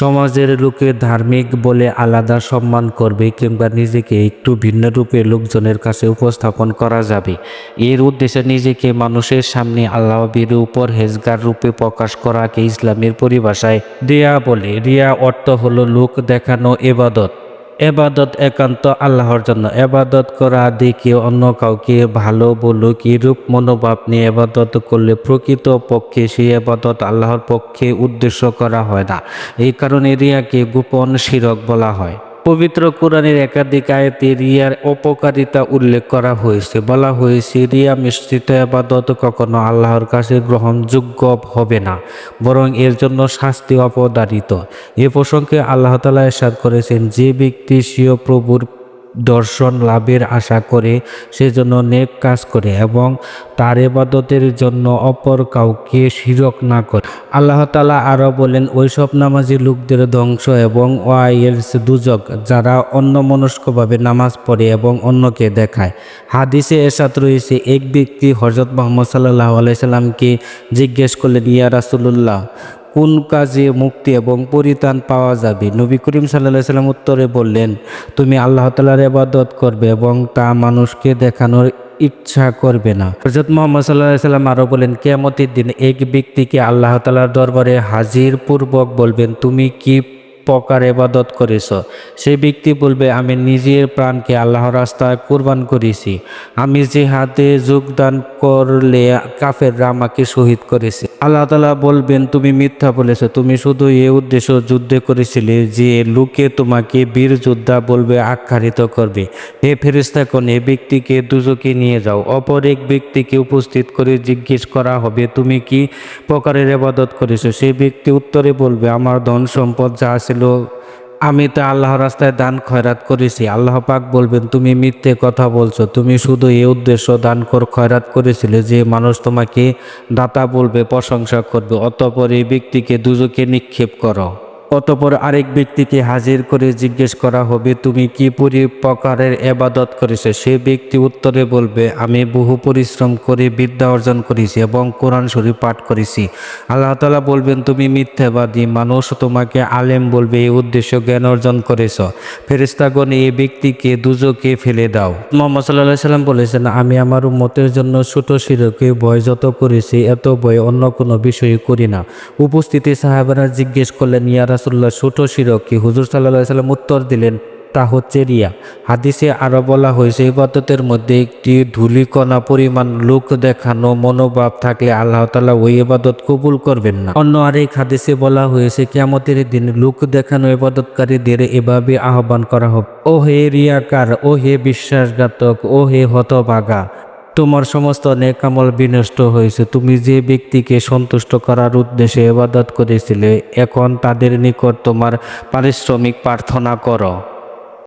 সমাজের লোকে ধার্মিক বলে আলাদা সম্মান করবে কিংবা নিজেকে একটু ভিন্ন রূপে লোকজনের কাছে উপস্থাপন করা যাবে। এর উদ্দেশ্যে নিজেকে মানুষের সামনে আল্লাহবীর উপর হেজগার রূপে প্রকাশ করাকে ইসলামের পরিভাষায় দেয়া বলে। রিয়া অর্থ হলো লোক দেখানো এবাদত। এবাদত একান্ত আল্লাহর জন্য। এবাদত করা দেখে অন্য কাউকে ভালো বলুক এরূপ মনোভাব নিয়ে এবাদত করলে প্রকৃত পক্ষে সেই এবাদত আল্লাহর পক্ষে উদ্দেশ্য করা হয় না। এই কারণে রিয়াকে গোপন শিরক বলা হয়। পবিত্র কোরআনের একাধিক আয়াতে রিয়ার অপকারিতা উল্লেখ করা হয়েছে। বলা হয়েছে, রিয়া মিশ্রিত আবাদত কখনো আল্লাহর কাছে গ্রহণযোগ্য হবে না, বরং এর জন্য শাস্তি অপদারিত। এ প্রসঙ্গে আল্লাহ তালা এরশাদ করেছেন, যে ব্যক্তি স্বীয় প্রভুর দর্শন লাভের আশা করে সেজন্য নেক কাজ করে এবং তার এবাদতের জন্য অপর কাউকে শিরক না করে। আল্লাহ তালা আরও বলেন, ওইসব নামাজি লোকদের ধ্বংস এবং ওয়াইয়ের দুজক যারা অন্য মনস্কভাবে নামাজ পড়ে এবং অন্যকে দেখায়। হাদিসে এসাত রয়েছে, এক ব্যক্তি হজরত মোহাম্মদ সাল্লাহ আলাইসাল্লামকে জিজ্ঞেস করলেন, ইয়া রাসুল্লাহ কোন কাজে মুক্তি এবং পরিত্রাণ পাওয়া যাবে? নবী করিম সাল্লাহ সাল্লাম উত্তরে বললেন, তুমি আল্লাহ তালার এবাদত করবে এবং তা মানুষকে দেখানোর ইচ্ছা করবে না। হজরত মোহাম্মদ সাল্লাহ সাল্লাম আরও বলেন, কেয়ামতের দিন এক ব্যক্তিকে আল্লাহ তালার দরবারে হাজির পূর্বক বলবেন, তুমি কি প্রকার এবাদত করেছ সেই ব্যক্তি বলবে, আমি নিজের প্রাণকে আল্লাহ রাস্তায় কোরবান করেছি। আমি যে হাতে যোগদান করলে কাফেররা আমাকে শহীদ করেছে। আল্লাহ তালা বলবেন, তুমি মিথ্যা বলেছ। তুমি শুধু এ উদ্দেশ্য যুদ্ধে করেছিলে যে লোকে তোমাকে বীর যোদ্ধা বলবে, আখ্যায়িত করবে। হে ফেরিস্তাকন এ ব্যক্তিকে দুজকে নিয়ে যাও। অপর এক ব্যক্তিকে উপস্থিত করে জিজ্ঞেস করা হবে, তুমি কি প্রকারের এবাদত করেছ? সেই ব্যক্তি উত্তরে বলবে, আমার ধন সম্পদ যা ছিল আমি তো আল্লাহ রাস্তায় দান খয়রাত করেছি। আল্লাহ পাক বলবেন, তুমি মিথ্যে কথা বলছো। তুমি শুধু এই উদ্দেশ্য দান কর, খয়রাত করেছিলে যে মানুষ তোমাকে দাতা বলবে, প্রশংসা করবে। অতপর এই ব্যক্তিকে দুজকে নিক্ষেপ করো। অতপর আরেক ব্যক্তিকে হাজির করে জিজ্ঞেস করা হবে, তুমি কি পরি প্রকারের এবাদত করেছ? সে ব্যক্তি উত্তরে বলবে, আমি বহু পরিশ্রম করে বিদ্যা অর্জন করেছি এবং কোরআন শরীফ পাঠ করেছি। আল্লাহ তালা বলবেন, তুমি মিথ্যাবাদী মানুষ, তোমাকে আলেম বলবে, এই উদ্দেশ্য জ্ঞান অর্জন করেছ। ফেরিস্তাগণ এই ব্যক্তিকে দুজকে ফেলে দাও। মোহাম্মদ সাল্লাহ সাল্লাম বলেছেন, আমি আমার মতের জন্য ছোট শিরকে ভয় যত করেছি, এত ভয় অন্য কোনো বিষয়ে করি না। উপস্থিতি সাহাবারা জিজ্ঞেস করলেন, ইয়া রাসুল্লাহ ছোট শিরক হুজুর সাল্লাহ সাল্লাম উত্তর দিলেন, তা হচ্ছে রিয়া। হাদিসে আরও বলা হয়েছে ইবাদতের মধ্যে একটি ধুলিকণা পরিমাণ লোক দেখানো মনোভাব থাকলে আল্লাহ তালা ওই ইবাদত কবুল করবেন না। অন্য আরেক হাদিসে বলা হয়েছে কেমতের দিন লোক দেখানো ইবাদতকারীদের এভাবে আহ্বান করা হবে ও হে রিয়াকার ও হে বিশ্বাসঘাতক ও হে হতভাগা। তোমার সমস্ত নেকামল বিনষ্ট হয়েছে। তুমি যে ব্যক্তিকে সন্তুষ্ট করার উদ্দেশ্যে এবাদত করেছিলে, এখন তাদের নিকট তোমার পারিশ্রমিক প্রার্থনা করো।